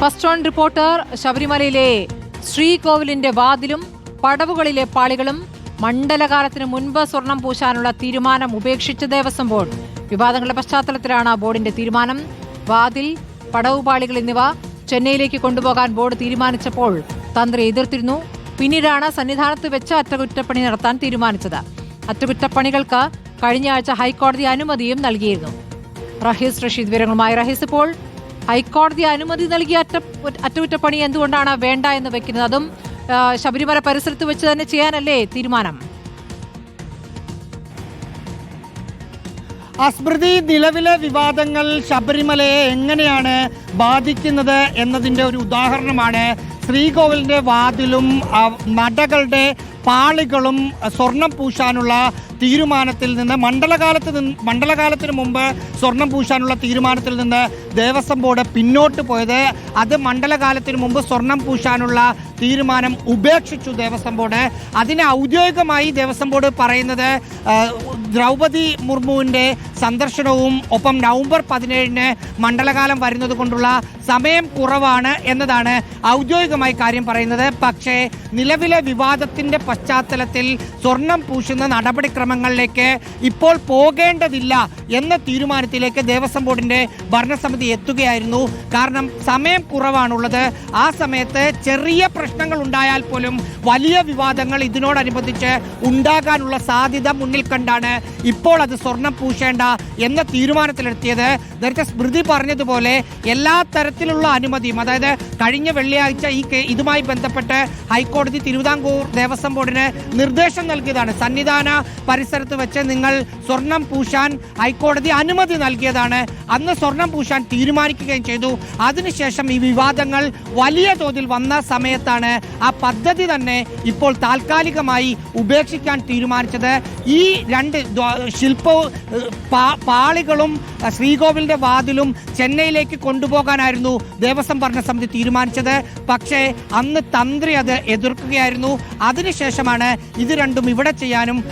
First on reporter ശബരിമലയിലെ ശ്രീകോവിലിന്റെ വാതിലും പടവുകളിലെ പാളികളും മണ്ഡലകാലത്തിന് മുൻപ് സ്വർണം പൂശാനുള്ള തീരുമാനം ഉപേക്ഷിച്ച ദേവസ്വം ബോർഡ്. വിവാദങ്ങളുടെ പശ്ചാത്തലത്തിലാണ് ബോർഡിന്റെ തീരുമാനം. വാതിൽ പടവുപാളികൾ എന്നിവ ചെന്നൈയിലേക്ക് കൊണ്ടുപോകാൻ ബോർഡ് തീരുമാനിച്ചപ്പോൾ തന്ത്രി എതിർത്തിരുന്നു. പിന്നീടാണ് സന്നിധാനത്ത് വെച്ച് അറ്റകുറ്റപ്പണി നടത്താൻ തീരുമാനിച്ചത്. അറ്റകുറ്റപ്പണികൾക്ക് കഴിഞ്ഞ ആഴ്ച ഹൈക്കോടതി അനുമതിയും നൽകിയിരുന്നു. റഹീസ് റഷീദ് വിവരങ്ങളുമായി റഹീസ് ഇപ്പോൾ ഹൈക്കോടതി അനുമതി നൽകിയ അറ്റ അറ്റകുറ്റപ്പണി എന്തുകൊണ്ടാണ് വേണ്ട എന്ന് വെക്കുന്നത്? അതും ശബരിമല പരിസരത്ത് വെച്ച് തന്നെ ചെയ്യാനല്ലേ തീരുമാനം? അസ്മൃതി നിലവിലെ വിവാദങ്ങൾ ശബരിമലയെ എങ്ങനെയാണ് ബാധിക്കുന്നത് എന്നതിന്റെ ഒരു ഉദാഹരണമാണ്. ശ്രീകോവിലിന്റെ വാതിലും നടകളുടെ പാളികളും സ്വർണം പൂശാനുള്ള തീരുമാനത്തിൽ നിന്ന് മണ്ഡലകാലത്ത് നിന്ന് മണ്ഡലകാലത്തിന് മുമ്പ് സ്വർണം പൂശാനുള്ള തീരുമാനത്തിൽ നിന്ന് ദേവസ്വം ബോർഡ് പിന്നോട്ട് പോയത്. അത് മണ്ഡലകാലത്തിന് മുമ്പ് സ്വർണം പൂശാനുള്ള തീരുമാനം ഉപേക്ഷിച്ചു ദേവസ്വം ബോർഡ്. അതിനെ ഔദ്യോഗികമായി ദേവസ്വം ബോർഡ് പറയുന്നത് ദ്രൗപതി മുർമുവിന്റെ സന്ദർശനവും ഒപ്പം നവംബർ പതിനേഴിന് മണ്ഡലകാലം വരുന്നത് കൊണ്ടുള്ള സമയം കുറവാണ് എന്നതാണ് ഔദ്യോഗികമായി കാര്യം പറയുന്നത്. പക്ഷേ നിലവിലെ വിവാദത്തിന്റെ പശ്ചാത്തലത്തിൽ സ്വർണം പൂശുന്ന നടപടിക്രമങ്ങളിലേക്ക് ഇപ്പോൾ പോകേണ്ടതില്ല എന്ന തീരുമാനത്തിലേക്ക് ദേവസ്വം ബോർഡിന്റെ ഭരണസമിതി എത്തുകയായിരുന്നു. കാരണം സമയം കുറവാണുള്ളത്. ആ സമയത്ത് ചെറിയ പ്രശ്നങ്ങൾ ഉണ്ടായാൽ പോലും വലിയ വിവാദങ്ങൾ ഇതിനോടനുബന്ധിച്ച് ഉണ്ടാകാനുള്ള സാധ്യത മുന്നിൽ കണ്ടാണ് ഇപ്പോൾ അത് സ്വർണം പൂശേണ്ട എന്ന തീരുമാനത്തിലെത്തിയത്. നേരത്തെ സ്മൃതി പറഞ്ഞതുപോലെ എല്ലാ തരത്തിലുള്ള അനുമതിയും അതായത് കഴിഞ്ഞ വെള്ളിയാഴ്ച ഈ ഇതുമായി ബന്ധപ്പെട്ട് ഹൈക്കോടതി തിരുവിതാംകൂർ ദേവസ്വം ബോർഡിന് നിർദ്ദേശം നൽകിയതാണ്. സന്നിധാന പരിസരത്ത് വെച്ച് നിങ്ങൾ സ്വർണം പൂശാൻ ഹൈക്കോടതി അനുമതി നൽകിയതാണ്. അന്ന് സ്വർണം പൂശാൻ തീരുമാനിക്കുകയും ചെയ്തു. അതിനുശേഷം ഈ വിവാദങ്ങൾ വലിയ തോതിൽ വന്ന സമയത്താണ് ആ പദ്ധതി തന്നെ ഇപ്പോൾ താൽക്കാലികമായി ഉപേക്ഷിക്കാൻ തീരുമാനിച്ചത്. ഈ രണ്ട് ദ്വ- ശില്പവും ഏഹ്, പാ- പാളികളും ശ്രീകോവിലിന്റെ വാതിലും ചെന്നൈയിലേക്ക് കൊണ്ടുപോകാനായിരുന്നു ദേവസ്വം ഭരണ സമിതി തീരുമാനിച്ചത്. പക്ഷേ അന്ന് തന്ത്രി അത് എതിർക്കുകയായിരുന്നു. അതിനുശേഷമാണ് ഇത് രണ്ടും ഇവിടെ ചെയ്യാനും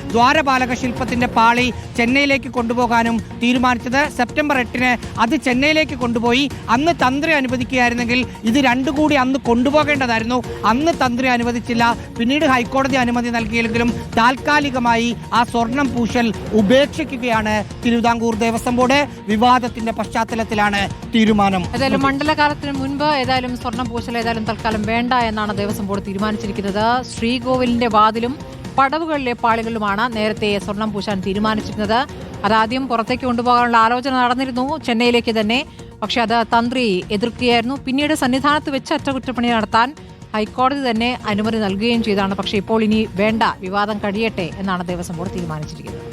ദ്വാരപാലക ശില്പത്തിന്റെ പാളി ചെന്നൈയിലേക്ക് കൊണ്ടുപോകാനും തീരുമാനിച്ചത് സെപ്റ്റംബർ എട്ടിന് അത് ചെന്നൈയിലേക്ക് കൊണ്ടുപോയി അന്ന് തന്ത്രി അനുവദിക്കുകയായിരുന്നെങ്കിൽ ഇത് രണ്ടു കൂടി അന്ന് കൊണ്ടുപോകേണ്ടതായിരുന്നു. അന്ന് തന്ത്രി അനുവദിച്ചില്ല. പിന്നീട് ഹൈക്കോടതി അനുമതി നൽകിയില്ലെങ്കിലും താൽക്കാലികമായി ആ സ്വർണം പൂശൽ ഉപേക്ഷിക്കുകയാണ് തിരുവിതാംകൂർ ദേവസ്വം ബോർഡ്. വിവാദത്തിന്റെ പശ്ചാത്തലത്തിലാണ് തീരുമാനം. ഏതായാലും മണ്ഡലകാലത്തിന് മുൻപ് ഏതായാലും സ്വർണം പൂശൽ ഏതായാലും തൽക്കാലം വേണ്ട എന്നാണ് ദേവസ്വം ബോർഡ് തീരുമാനിച്ചിരിക്കുന്നത്. ശ്രീകോവിലിന്റെ വാതിലും പടവുകളിലെ പാളികളിലുമാണ് നേരത്തെ സ്വർണം പൂശാൻ തീരുമാനിച്ചിരുന്നത്. അതാദ്യം പുറത്തേക്ക് കൊണ്ടുപോകാനുള്ള ആലോചന നടന്നിരുന്നു. ചെന്നൈയിലേക്ക് തന്നെ. പക്ഷെ അത് തന്ത്രി എതിർക്കുകയായിരുന്നു. പിന്നീട് സന്നിധാനത്ത് വെച്ച് അറ്റകുറ്റപ്പണി നടത്താൻ ഹൈക്കോടതി തന്നെ അനുമതി നൽകുകയും ചെയ്താണ്. പക്ഷേ ഇപ്പോൾ ഇനി വേണ്ട വിവാദം കഴിയട്ടെ എന്നാണ് ദേവസ്വം ബോർഡ് തീരുമാനിച്ചിരിക്കുന്നത്.